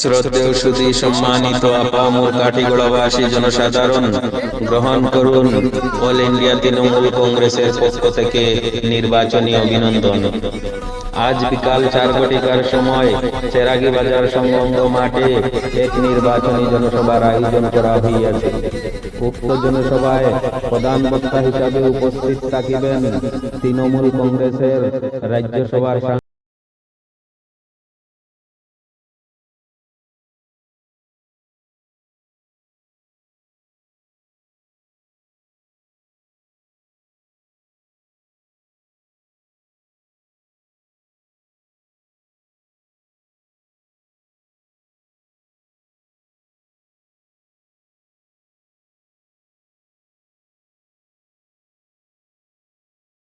শ্রদ্ধেয় সুদী সম্মানিত আপামুর কাঠিগড়াবাসী জনসাধারণ, গ্রহণ করুন অল ইন্ডিয়া তৃণমূল কংগ্রেসের পক্ষ থেকে নির্বাচনী অভিনন্দন। আজ বিকাল চার ঘটিকার সময় চেরাগি বাজার সংলগ্ন মাঠে এক নির্বাচনী জনসভার আয়োজন করা হইয়াছে। উক্ত জনসভায় প্রধান বক্তা হিসাবে উপস্থিত থাকিবেন তৃণমূল কংগ্রেসের রাজ্যসভার